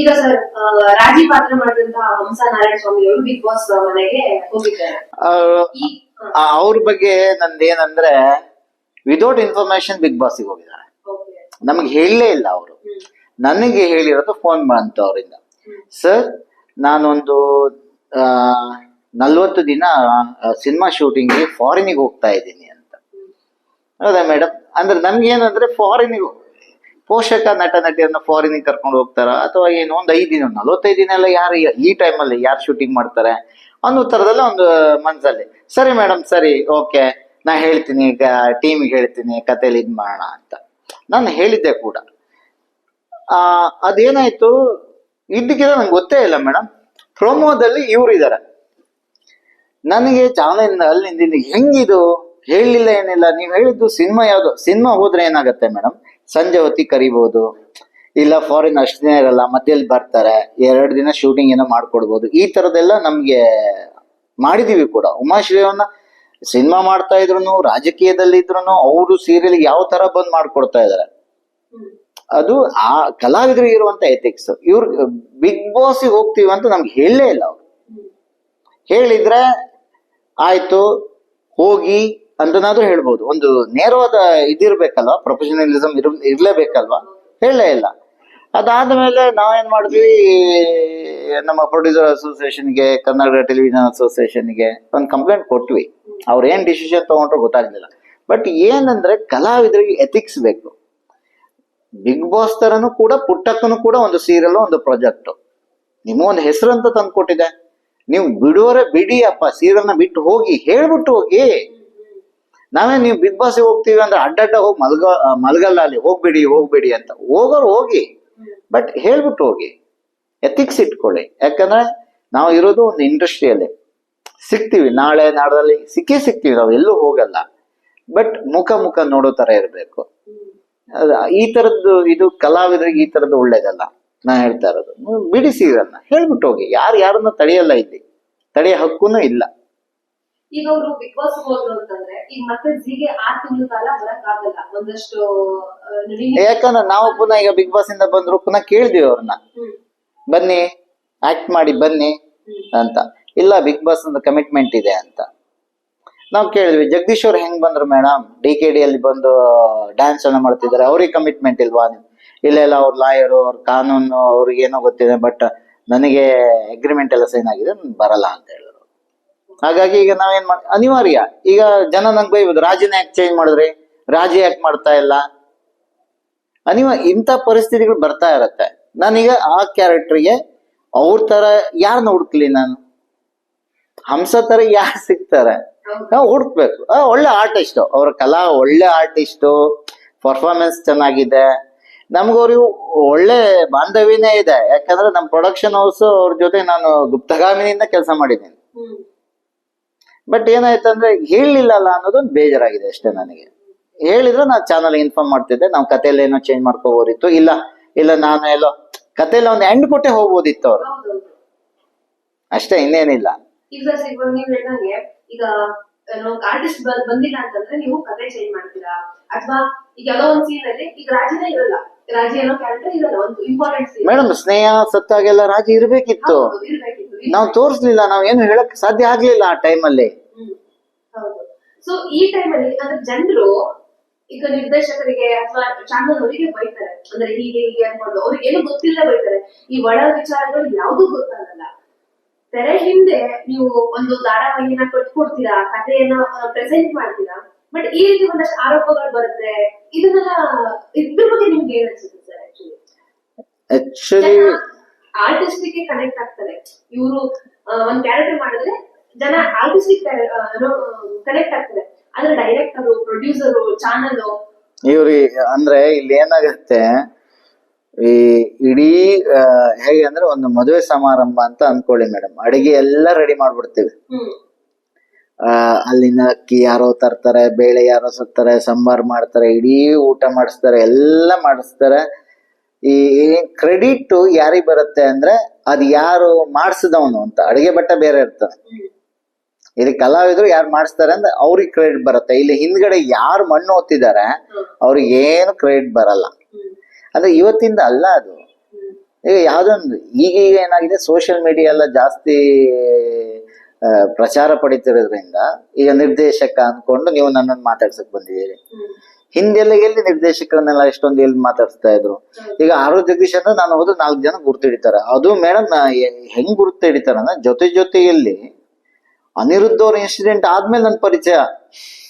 ಈಗ ಸರ್ ರಾಜಿ ಪಾತ್ರ ಮಾಡಿದಂತಹ ಸ್ವಾಮಿ ಅವರು ಬಿಗ್ ಬಾಸ್ ಮನೆಗೆ ಹೋಗಿದ್ದಾರೆ. ಅವ್ರ ಬಗ್ಗೆ ನಂದೇನಂದ್ರೆ ವಿದೌಟ್ ಇನ್ಫಾರ್ಮೇಶನ್ ಬಿಗ್ ಬಾಸ್ಗೆ ಹೋಗಿದ್ದಾರೆ. ನಮ್ಗೆ ಹೇಳಲೇ ಇಲ್ಲ ಅವರು. ನನಗೆ ಹೇಳಿರೋದು ಫೋನ್ ಮಾಡಂತ ಅವರಿಂದ ಸರ್ ನಾನೊಂದು ನಲ್ವತ್ತು ದಿನ ಸಿನಿಮಾ ಶೂಟಿಂಗ್ಗೆ ಫಾರಿನಿಗೆ ಹೋಗ್ತಾ ಇದ್ದೀನಿ ಅಂತ. ಹೌದಾ ಮೇಡಮ್ ಅಂದ್ರೆ ನಮ್ಗೆ ಏನಂದ್ರೆ ಫಾರಿನಿಗೆ ಪೋಷಕ ನಟ ನಟಿಯನ್ನ ಫಾರಿನಿಗೆ ಕರ್ಕೊಂಡು ಹೋಗ್ತಾರ? ಅಥವಾ ಏನು? ಒಂದ್ ಐದ್ ದಿನ, ನಲವತ್ತೈದು ದಿನ ಎಲ್ಲ ಯಾರು ಈ ಟೈಮಲ್ಲಿ ಯಾರು ಶೂಟಿಂಗ್ ಮಾಡ್ತಾರೆ? ಅನ್ನೋ ಥರದಲ್ಲ ಒಂದು ಮನ್ಸಲ್ಲಿ. ಸರಿ ಮೇಡಮ್ ಸರಿ ಓಕೆ ನಾ ಹೇಳ್ತೀನಿ, ಈಗ ಟೀಮಿಗೆ ಹೇಳ್ತೀನಿ, ಕಥೆಲಿ ಇದ್ ಮಾಡೋಣ ಅಂತ. ನಾನು ಹೇಳಿದ್ದೆ ಕೂಡ. ಆ, ಅದೇನಾಯ್ತು? ಇದ್ದಕ್ಕಿಂತ ನಂಗೆ ಗೊತ್ತೇ ಇಲ್ಲ ಮೇಡಮ್ ಪ್ರೊಮೋದಲ್ಲಿ ಇವ್ರು ಇದಾರೆ. ನನಗೆ ಚಾನಲ್ ಅಲ್ಲಿಂದ ಇಲ್ಲಿಗೆ ಹೆಂಗಿದು? ಹೇಳಿಲ್ಲ ಏನಿಲ್ಲ. ನೀವು ಹೇಳಿದ್ದು ಸಿನಿಮಾ ಯಾವುದು? ಸಿನಿಮಾ ಹೋದ್ರೆ ಏನಾಗತ್ತೆ ಮೇಡಮ್ ಸಂಜೆ ಹೊತ್ತಿಗೆ ಕರಿಬಹುದು ಇಲ್ಲ ಫಾರಿನ್ ಅಷ್ಟು ದಿನ ಇರಲ್ಲ, ಮಧ್ಯದಲ್ಲಿ ಬರ್ತಾರೆ, ಎರಡು ದಿನ ಶೂಟಿಂಗ್ ಏನೋ ಮಾಡ್ಕೊಡ್ಬೋದು. ಈ ತರದೆಲ್ಲ ನಮ್ಗೆ ಮಾಡಿದೀವಿ ಕೂಡ. ಉಮಾಶ್ರೀಯವನ್ನ ಸಿನಿಮಾ ಮಾಡ್ತಾ ಇದ್ರು ರಾಜಕೀಯದಲ್ಲಿ ಇದ್ರು ಅವರು ಸೀರಿಯಲ್ ಯಾವ ತರ ಬಂದ್ ಮಾಡ್ಕೊಡ್ತಾ ಇದಾರೆ. ಅದು ಆ ಕಲಾವಿದರಿಗೆ ಇರುವಂತ ಎಥಿಕ್ಸ್ ಇವ್ರು ಬಿಗ್ ಬಾಸ್ಗೆ ಹೋಗ್ತೀವಿ ಅಂತ ನಮ್ಗೆ ಹೇಳಲೇ ಇಲ್ಲ ಅವ್ರು. ಹೇಳಿದ್ರೆ, ಆಯ್ತು, ಹೋಗಿ ಅಂತನಾದ್ರೂ ಹೇಳ್ಬೋದು. ಒಂದು ನೇರವಾದ ಇದಿರ್ಬೇಕಲ್ವಾ? ಪ್ರೊಫೆಷನಲಿಸಮ್ ಇರ್, ಇರ್ಲೇಬೇಕಲ್ವಾ? ಹೇಳಲೇ ಇಲ್ಲ. ಅದಾದ್ಮೇಲೆ ನಾವೇನ್ ಮಾಡಿದ್ವಿ? ನಮ್ಮ ಪ್ರೊಡ್ಯೂಸರ್ ಅಸೋಸಿಯೇಷನ್ಗೆ ಕನ್ನಡ ಟೆಲಿವಿಷನ್ ಅಸೋಸಿಯೇಷನ್ಗೆ ಒಂದು ಕಂಪ್ಲೇಂಟ್ ಕೊಟ್ವಿ. ಅವ್ರು ಏನ್ ಡಿಸಿಷನ್ ತಗೊಂಡ್ರು ಗೊತ್ತಾಗ್ಲಿಲ್ಲ. ಬಟ್ ಏನಂದ್ರೆ ಕಲಾವಿದರಿಗೆ ಎಥಿಕ್ಸ್ ಬೇಕು. ಬಿಗ್ ಬಾಸ್ ತರನು ಕೂಡ, ಪುಟ್ಟಕ್ಕನು ಕೂಡ ಒಂದು ಸೀರಿಯಲ್ ಒಂದು ಪ್ರಾಜೆಕ್ಟ್ ನಿಮ್ಮೊಂದು ಹೆಸರು ಅಂತ ತಂದ್ಕೊಟ್ಟಿದೆ. ನೀವು ಬಿಡುವರೆ ಬಿಡಿ ಅಪ್ಪ ಸೀರಿಯಲ್ನ ಬಿಟ್ಟು ಹೋಗಿ, ಹೇಳ್ಬಿಟ್ಟು ಹೋಗಿ. ನಾವೇ ನೀವು ಬಿಗ್ ಬಾಸ್ ಹೋಗ್ತೀವಿ ಅಂದ್ರೆ ಅಡ್ಡಡ್ಡ ಹೋಗಿ ಮಲ್ಗ ಮಲಗಲ್ಲ ಅಲ್ಲಿ ಹೋಗ್ಬೇಡಿ ಹೋಗ್ಬೇಡಿ ಅಂತ. ಹೋಗೋರು ಹೋಗಿ, ಬಟ್ ಹೇಳ್ಬಿಟ್ಟು ಹೋಗಿ. ಎಥಿಕ್ಸ್ ಇಟ್ಕೊಳ್ಳಿ. ಯಾಕಂದ್ರೆ ನಾವು ಇರೋದು ಒಂದು ಇಂಡಸ್ಟ್ರಿಯಲ್ಲಿ. ಸಿಗ್ತೀವಿ, ನಾಳೆ, ನಾಡದಲ್ಲಿ ಸಿಕ್ಕೇ ಸಿಗ್ತೀವಿ, ನಾವು ಎಲ್ಲೂ ಹೋಗಲ್ಲ. ಬಟ್ ಮುಖ ಮುಖ ನೋಡೋ ತರ ಇರಬೇಕು. ಈ ತರದ್ದು ಇದು ಕಲಾವಿದರಿಗೆ ಈ ತರದ್ದು ಒಳ್ಳೇದಲ್ಲ. ನಾ ಹೇಳ್ತಾ ಇರೋದು. ಬಿಡಿಸಿ ಇದನ್ನ ಹೇಳ್ಬಿಟ್ಟು ಹೋಗಿ. ಯಾರು ಯಾರನ್ನ ತಡೆಯಲ್ಲ ಇಲ್ಲಿ. ತಡೆಯ ಹಕ್ಕುನೂ ಇಲ್ಲ. ಈಗ ಅವರು ಬಿಗ್ ಬಾಸ್ ಹೋದ್ರು ಅಂತಂದ್ರೆ ಈಗ ಮತ್ತೆ ಜಿಗೆ ಆರ್ ತಿಂಗಳ ಕಾಲ ಬರಕ್ ಆಗಲ್ಲ ಒಂದಷ್ಟು ಯಾಕಂದ್ರೆ ನಾವು ಪುನಃ ಈಗ ಬಿಗ್ ಬಾಸ್ ಇಂದ ಬಂದ್ರು ಪುನಃ ಕೇಳಿದ್ವಿ ಅವ್ರನ್ನ. ಬನ್ನಿ ಆಕ್ಟ್ ಮಾಡಿ ಬನ್ನಿ ಅಂತ. ಇಲ್ಲ ಬಿಗ್ ಬಾಸ್ ಒಂದು ಕಮಿಟ್ಮೆಂಟ್ ಇದೆ ಅಂತ. ನಾವು ಕೇಳಿದ್ವಿ ಜಗದೀಶ್ ಅವ್ರು ಹೆಂಗ್ ಬಂದ್ರು ಮೇಡಮ್? ಡಿ ಕೆ ಡಿ ಅಲ್ಲಿ ಬಂದು ಡ್ಯಾನ್ಸ್ ಅನ್ನ ಮಾಡ್ತಿದ್ದಾರೆ. ಅವ್ರಿಗೆ ಕಮಿಟ್ಮೆಂಟ್ ಇಲ್ವಾ ಇಲ್ಲ ಇಲ್ಲ ಅವ್ರ ಲಾಯರು ಅವ್ರ ಕಾನೂನು ಅವ್ರಿಗೆ ಏನೋ ಗೊತ್ತಿದೆ ಬಟ್ ನನಗೆ ಅಗ್ರಿಮೆಂಟ್ ಎಲ್ಲ ಸೈನ್ ಆಗಿದೆ ನಾನ್ ಬರಲ್ಲ ಅಂತ ಹೇಳಿದ್ರು ಹಾಗಾಗಿ ಈಗ ನಾವೇನ್ ಮಾಡ್ ಅನಿವಾರ್ಯ. ಈಗ ಜನ ನಂಗೆ ಬೈಬೋದು ರಾಜಿನ ಯಾಕೆ ಚೇಂಜ್ ಮಾಡಿದ್ರಿ? ರಾಜಿ ಯಾಕೆ ಮಾಡ್ತಾ ಇಲ್ಲ? ಅನಿವ ಇಂಥ ಪರಿಸ್ಥಿತಿಗಳು ಬರ್ತಾ ಇರತ್ತೆ. ನಾನೀಗ ಆ ಕ್ಯಾರೆಕ್ಟರ್ಗೆ ಅವ್ರ ತರ ಯಾರನ್ನ ಹುಡುಕ್ಲಿ ನಾನು? ಹಂಸ ತರ ಯಾರು ಸಿಗ್ತಾರೆ? ನಾವು ಹುಡುಕ್ಬೇಕು. ಒಳ್ಳೆ ಆರ್ಟಿಸ್ಟ್ ಅವ್ರ ಕಲಾ ಒಳ್ಳೆ ಆರ್ಟಿಸ್ಟು ಪರ್ಫಾರ್ಮೆನ್ಸ್ ಚೆನ್ನಾಗಿದೆ. ನಮ್ಗವ್ರಿಗೂ ಒಳ್ಳೆ ಬಾಂಧವ್ಯನೇ ಇದೆ. ಯಾಕಂದ್ರೆ ನಮ್ಮ ಪ್ರೊಡಕ್ಷನ್ ಹೌಸ್ ಅವ್ರ ಜೊತೆ ನಾನು ಗುಪ್ತಗಾಮಿನಿಂದ ಕೆಲಸ ಮಾಡಿದ್ದೀನಿ. ಬಟ್ ಏನಾಯ್ತಂದ್ರೆ ಹೇಳಿಲ್ಲಲ್ಲ ಅನ್ನೋದೊಂದು ಬೇಜಾರಾಗಿದೆ ಅಷ್ಟೇ ನನಗೆ. ಹೇಳಿದ್ರೆ ನಾ ಚಾನಲ್ ಇನ್ಫಾರ್ಮ್ ಮಾಡ್ತಿದ್ದೆ, ನಾವು ಕಥೆಯಲ್ಲಿ ಏನೋ ಚೇಂಜ್ ಮಾಡ್ಕೋಬೋದಿತ್ತು. ಇಲ್ಲ ಇಲ್ಲ ನಾನು ಎಲ್ಲೋ, ಕಥೆಯಲ್ಲಿ ಒಂದು ಎಂಡ್ ಕೊಟ್ಟೆ ಹೋಗ್ಬೋದಿತ್ತು ಅವ್ರು. ಅಷ್ಟೇ, ಇನ್ನೇನಿಲ್ಲ. ಈಗ ಆರ್ಟಿಸ್ಟ್ ಬಂದಿಲ್ಲ ಅಂತಂದ್ರೆ ನೀವು ಕತೆ ಚೇಂಜ್ ಮಾಡ್ತೀರಾ? ಅಥವಾ ಈಗ ಯಾವುದೋ ಒಂದ್ ಸೀನ್ ಅಲ್ಲಿ ಈಗ ರಾಜನೇ ಇರಲ್ಲ. ರಾಜಿ ಅನ್ನೋ ಕ್ಯಾರೆಕ್ಟರ್ ಇರಲ್ಲ ಒಂದು ಇಂಪಾರ್ಟೆಂಟ್ ಸೀನ್ ಮೇಡಮ್ ಸ್ನೇಹ ಸತ್ತಾಗೆಲ್ಲ ರಾಜಿ ಇರ್ಬೇಕಿತ್ತು. ನಾವು ತೋರಿಸ್ಲಿಲ್ಲ ನಾವು ಏನು ಹೇಳಕ್ ಸಾಧ್ಯ ಆಗ್ಲಿಲ್ಲ ಆ ಟೈಮಲ್ಲಿ ಸೊ ಈ ಟೈಮಲ್ಲಿ ಅಂದ್ರೆ ಜನರು ಈಗ ನಿರ್ದೇಶಕರಿಗೆ ಅಥವಾ ಚಾನಲ್ ಅವರಿಗೆ ಬೈತಾರೆ. ಅಂದ್ರೆ ಹೀಗೆ ಹೀಗೆ ಅನ್ಕೊಂಡು ಅವ್ರಿಗೆ ಏನು ಗೊತ್ತಿಲ್ಲ ಬೈತಾರೆ. ಈ ಒಳ ವಿಚಾರಗಳು ಯಾವ್ದು ಗೊತ್ತಾಗಲ್ಲ. ತೆರೆ ಹಿಂದೆ ನೀವು ಒಂದು ಧಾರಾವಾಹಿನ ಕೊಟ್ಕೊಡ್ತೀರಾ ಕಥೆಯನ್ನ ಪ್ರೆಸೆಂಟ್ ಮಾಡ್ತೀರಾ? ಬಟ್ ಈ ರೀತಿ ಒಂದಷ್ಟು ಆರೋಪಗಳು ಬರುತ್ತೆ. ಇದನ್ನೆಲ್ಲ ಇದ್ರ ಬಗ್ಗೆ ನಿಮ್ಗೆ ಏನ್ ಅನ್ಸುತ್ತೆ sir actually artist artistic connect ಆಗ್ತಾರೆ. ಇವರು ಒಂದ್ ಕ್ಯಾರೆಕ್ಟರ್ ಮಾಡಿದ್ರೆ ಜನ ಆರ್ಟಿಸ್ಟಿಕ್ ಕನೆಕ್ಟ್ ಆಗ್ತಾರೆ. ಆದ್ರೆ ಡೈರೆಕ್ಟರ್ ಪ್ರೊಡ್ಯೂಸರು ಚಾನಲ್ ಇವ್ರಿ ಅಂದ್ರೆ ಇಲ್ಲಿ ಏನಾಗತ್ತೆ ಈ ಇಡೀ ಹೇಗೆ ಅಂದ್ರೆ ಒಂದು ಮದುವೆ ಸಮಾರಂಭ ಅಂತ ಅನ್ಕೊಳ್ಳಿ ಮೇಡಮ್ ಅಡಿಗೆ ಎಲ್ಲ ರೆಡಿ ಮಾಡ್ಬಿಡ್ತೀವಿ. ಅಲ್ಲಿನ ಅಕ್ಕಿ ಯಾರೋ ತರ್ತಾರೆ, ಬೇಳೆ ಯಾರೋ ಸುತ್ತಾರೆ, ಸಾಂಬಾರ್ ಮಾಡ್ತಾರೆ, ಇಡೀ ಊಟ ಮಾಡಿಸ್ತಾರೆ, ಎಲ್ಲ ಮಾಡಿಸ್ತಾರೆ ಈ ಕ್ರೆಡಿಟ್ ಯಾರಿಗ್ ಬರುತ್ತೆ ಅಂದ್ರೆ ಅದ್ ಯಾರು ಮಾಡಿಸಿದವನು ಅಂತ ಅಡಿಗೆ ಬಟ್ಟೆ ಬೇರೆ ಇರ್ತದೆ ಇಲ್ಲಿ ಕಲಾವಿದ್ರು ಯಾರು ಮಾಡಿಸ್ತಾರೆ ಅಂದ್ರೆ ಅವ್ರಿಗೆ ಕ್ರೆಡಿಟ್ ಬರುತ್ತೆ ಇಲ್ಲಿ ಹಿಂದ್ಗಡೆ ಯಾರು ಮಣ್ಣು ಓದ್ತಿದ್ದಾರೆ. ಅವ್ರಿಗೆ ಏನು ಕ್ರೆಡಿಟ್ ಬರಲ್ಲ. ಅಂದ್ರೆ ಇವತ್ತಿಂದ ಅಲ್ಲ ಅದು. ಈಗ ಯಾವ್ದೊಂದು ಈಗೀಗ ಏನಾಗಿದೆ ಸೋಷಿಯಲ್ ಮೀಡಿಯಾ ಎಲ್ಲ ಜಾಸ್ತಿ ಪ್ರಚಾರ ಪಡಿತಿರೋದ್ರಿಂದ ಈಗ ನಿರ್ದೇಶಕ ಅನ್ಕೊಂಡು ನೀವು ನನ್ನನ್ನು ಮಾತಾಡ್ಸಕ್ ಬಂದಿದ್ದೀರಿ. ಹಿಂದೆಲ್ಲ ಎಲ್ಲಿ ನಿರ್ದೇಶಕರನ್ನೆಲ್ಲ ಎಷ್ಟೊಂದು ಎಲ್ಲಿ ಮಾತಾಡ್ಸ್ತಾ ಇದ್ರು. ಈಗ ಆರೋ ಜಗದೀಶ್ ಅಂದ್ರೆ ನಾನು ಹೋದ್ರೆ ನಾಲ್ಕು ಜನ ಗುರ್ತು ಹಿಡಿತಾರೆ. ಅದು ಮೇಡಮ್ ಹೆಂಗ್ ಗುರುತು ಹಿಡಿತಾರ ಜೊತೆ ಜೊತೆಯಲ್ಲಿ ಅನಿರುದ್ಧ ಅವ್ರ ಇನ್ಸಿಡೆಂಟ್ ಆದ್ಮೇಲೆ ನನ್ನ ಪರಿಚಯ.